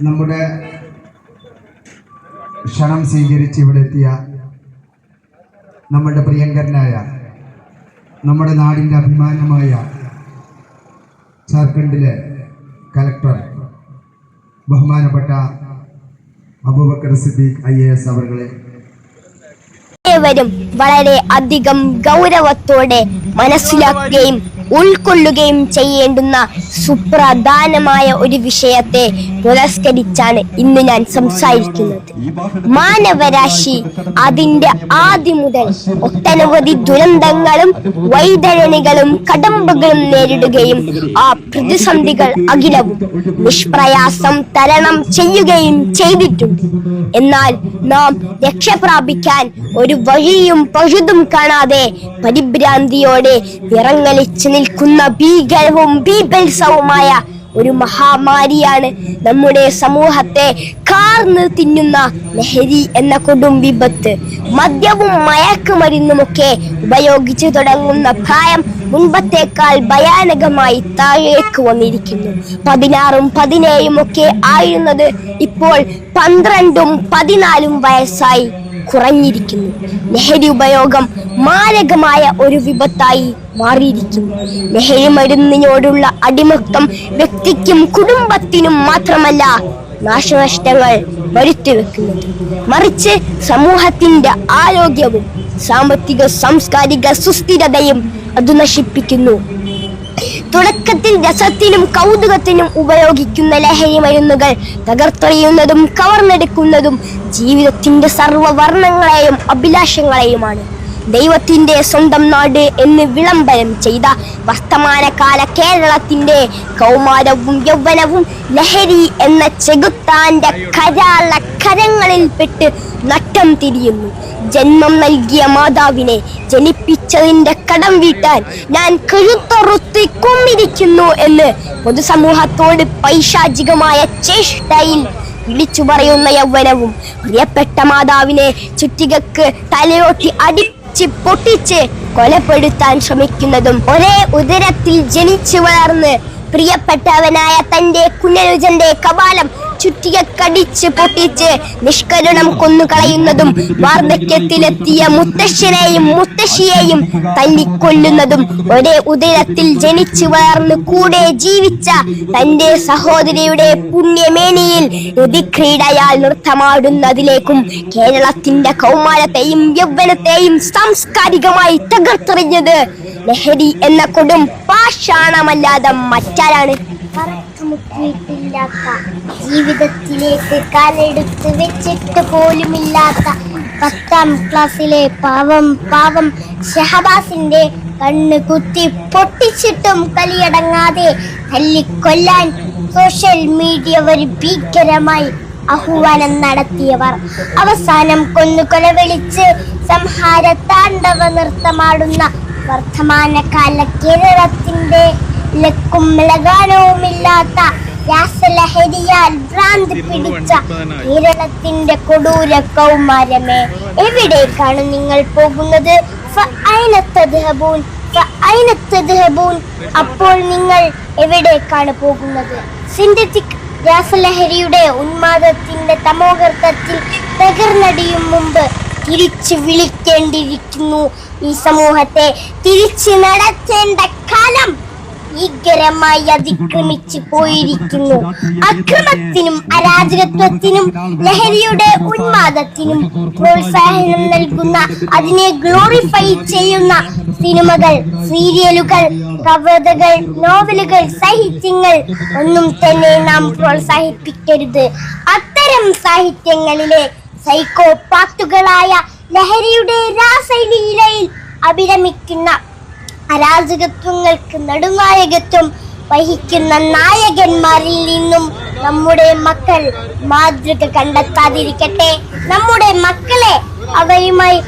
നമ്മുടെ ക്ഷണം സ്വീകരിച്ച് ഇവിടെ എത്തിയ നമ്മുടെ പ്രിയങ്കരനായ നമ്മുടെ നാടിന്റെ അഭിമാനമായ ജാർഖണ്ഡിലെ കലക്ടർ ബഹുമാനപ്പെട്ട Abubakkar Siddique I A S അവരുടെ വളരെ അധികം ഗൗരവത്തോടെ മനസ്സിലാക്കുകയും ഉൾക്കൊള്ളുകയും ചെയ്യേണ്ടുന്ന സുപ്രധാനമായ ഒരു വിഷയത്തെ പുരസ്കരിച്ചാണ് ഇന്ന് ഞാൻ സംസാരിക്കുന്നത്. മാനവരാശി അതിന്റെ ആദ്യം മുതൽ ഒട്ടനവധി ദുരന്തങ്ങളും വൈതരണികളും കടമ്പകളും നേരിടുകയും ആ പ്രതിസന്ധികൾ അഖിലവും നിഷ്പ്രയാസം തരണം ചെയ്യുകയും ചെയ്തിട്ടുണ്ട്. എന്നാൽ നാം രക്ഷപ്രാപിക്കാൻ ഒരു വഴിയും പഴുതും കാണാതെ പരിഭ്രാന്തിയോടെ ഇറങ്ങലിച്ചു നിൽക്കുന്ന ഭീകരവും ബീഭത്സവുമായ ഒരു മഹാമാരിയാണ് നമ്മുടെ സമൂഹത്തെ കാർന്ന് തിന്നുന്ന ലഹരി എന്ന കൊടും വിപത്ത്. മദ്യവും മയക്കുമരുന്നുമൊക്കെ ഉപയോഗിച്ചു തുടങ്ങുന്ന പ്രായം മുൻപത്തേക്കാൾ ഭയാനകമായി താഴേക്ക് വന്നിരിക്കുന്നു. പതിനാറും പതിനേഴും ഒക്കെ ആയിരുന്നത് ഇപ്പോൾ പന്ത്രണ്ടും പതിനാലും വയസ്സായി. കുറഞ്ഞിരിക്കുന്നു. ലഹരി ഉപയോഗം മാരകമായ ഒരു വിപത്തായി മാറിയിരിക്കുന്നു. ലഹരി മരുന്നിനോടുള്ള അടിമത്തം വ്യക്തിക്കും കുടുംബത്തിനും മാത്രമല്ല നാശനഷ്ടങ്ങൾ വരുത്തി വെക്കുന്നത് മറിച്ച് സമൂഹത്തിന്റെ ആരോഗ്യവും സാമ്പത്തിക സാംസ്കാരിക സുസ്ഥിരതയും അത് നശിപ്പിക്കുന്നു. തുടക്കത്തിൽ രസത്തിനും കൗതുകത്തിനും ഉപയോഗിക്കുന്ന ലഹരി മരുന്നുകൾ തകർത്തെറിയുന്നതും കവർന്നെടുക്കുന്നതും ജീവിതത്തിന്റെ സർവവർണങ്ങളെയും അഭിലാഷങ്ങളെയുമാണ്. ദൈവത്തിന്റെ സ്വന്തം നാട് എന്ന് വിളംബരം ചെയ്ത വർത്തമാനകാല കേരളത്തിന്റെ കൗമാരവും യൗവനവും ലഹരി എന്ന ചെകുത്താന്റെ കരാള കരങ്ങളിൽപ്പെട്ട് നട്ടം തിരിയുന്നു. ജന്മം നൽകിയ മാതാവിനെ ജനിപ്പിച്ചതിന്റെ കടം വീട്ടാൻ ഞാൻ കഴുത്തൊറുത്തി കുമ്മിരിക്കുന്നു എന്ന് പൊതുസമൂഹത്തോട് പൈശാചികമായ ചേഷ്ടയിൽ വിളിച്ചു പറയുന്ന യൗവനവും പ്രിയപ്പെട്ട മാതാവിനെ ചുറ്റികക്ക് തലയോട്ടി അടിച്ച് പൊട്ടിച്ച് കൊലപ്പെടുത്താൻ ശ്രമിക്കുന്നതും ഒരേ ഉദരത്തിൽ ജനിച്ചു വളർന്ന് പ്രിയപ്പെട്ടവനായ തന്റെ കുഞ്ഞനുജന്റെ കപാലം ചുറ്റിക കടിച്ച് പൊട്ടിച്ച് നിഷ്കരുണം കൊന്നുകളയുന്നതും വാർദ്ധക്യത്തിലെത്തിയ മുത്തശ്ശനെയും മുത്തശ്ശിയെയും തല്ലിക്കൊല്ലുന്നതും ഒരേ ഉദരത്തിൽ ജനിച്ചു വളർന്ന് കൂടെ ജീവിച്ച തന്റെ സഹോദരിയുടെ പുണ്യമേനിയിൽ രതിക്രീഡയാൽ നൃത്തമാടുന്നതിലേക്കും കേരളത്തിന്റെ കൗമാരത്തെയും യൗവനത്തെയും സാംസ്കാരികമായി തകർത്തെറിഞ്ഞത് ലഹരി എന്ന കൊടും പാഷാണമല്ലാതെ മറ്റാരാണ്? പറക്കമുറ്റിയിട്ടില്ലാത്ത ജീവിതത്തിലേക്ക് കാലെടുത്ത് വെച്ചിട്ട് പോലുമില്ലാത്ത പത്താം ക്ലാസ്സിലെ പാവം പാവം ഷഹബാസിന്റെ കണ്ണ് കുത്തി പൊട്ടിച്ചിട്ടും കലിയടങ്ങാതെ തല്ലിക്കൊല്ലാൻ സോഷ്യൽ മീഡിയ ഒരു ഭീകരമായി ആഹ്വാനം നടത്തിയവർ. അവസാനം കൊന്നുകൊല വിളിച്ച് സംഹാര താണ്ഡവ നൃത്തമാടുന്ന വർത്തമാനകാല കേരളത്തിന്റെ ലക്കും ലഗാനവുമില്ലാത്ത രാസലഹരിയാൽ ഭ്രാന്തി പിടിച്ച കേരളത്തിന്റെ കൊടൂര കൗമാരമേ എവിടേക്കാണ് നിങ്ങൾ പോകുന്നത്? അപ്പോൾ നിങ്ങൾ എവിടേക്കാണ് പോകുന്നത്? സിന്തറ്റിക് രാസലഹരിയുടെ ഉന്മാദത്തിന്റെ തമോഗർത്തത്തിൽ തകർന്നടിയും മുമ്പ് തിരിച്ചു വിളിക്കേണ്ടിയിരിക്കുന്നു ഈ സമൂഹത്തെ. തിരിച്ചു നടത്തേണ്ട കാലം ഭീകരമായി അതിക്രമിച്ചു പോയിരിക്കുന്നു. അക്രമത്തിനും അരാജകത്വത്തിനും ലഹരിയുടെ ഉന്മാദത്തിനും പ്രോത്സാഹനം നൽകുന്ന അതിനെ ഗ്ലോറിഫൈ ചെയ്യുന്ന സിനിമകൾ സീരിയലുകൾ കവിതകൾ നോവലുകൾ സാഹിത്യങ്ങൾ ഒന്നും തന്നെ നാം പ്രോത്സാഹിപ്പിക്കരുത്. അത്തരം സാഹിത്യങ്ങളിലെ സൈക്കോ പാത്തുകളായ ലഹരിയുടെ രാസലീലയിൽ അഭിരമിക്കുന്ന അരാജകത്വങ്ങൾക്ക് നടുനായകത്വം വഹിക്കുന്ന നായകന്മാരിൽ നിന്നും നമ്മുടെ മക്കൾ മാതൃക കണ്ടെത്താതിരിക്കട്ടെ. നമ്മുടെ മക്കളെ അവയുമായി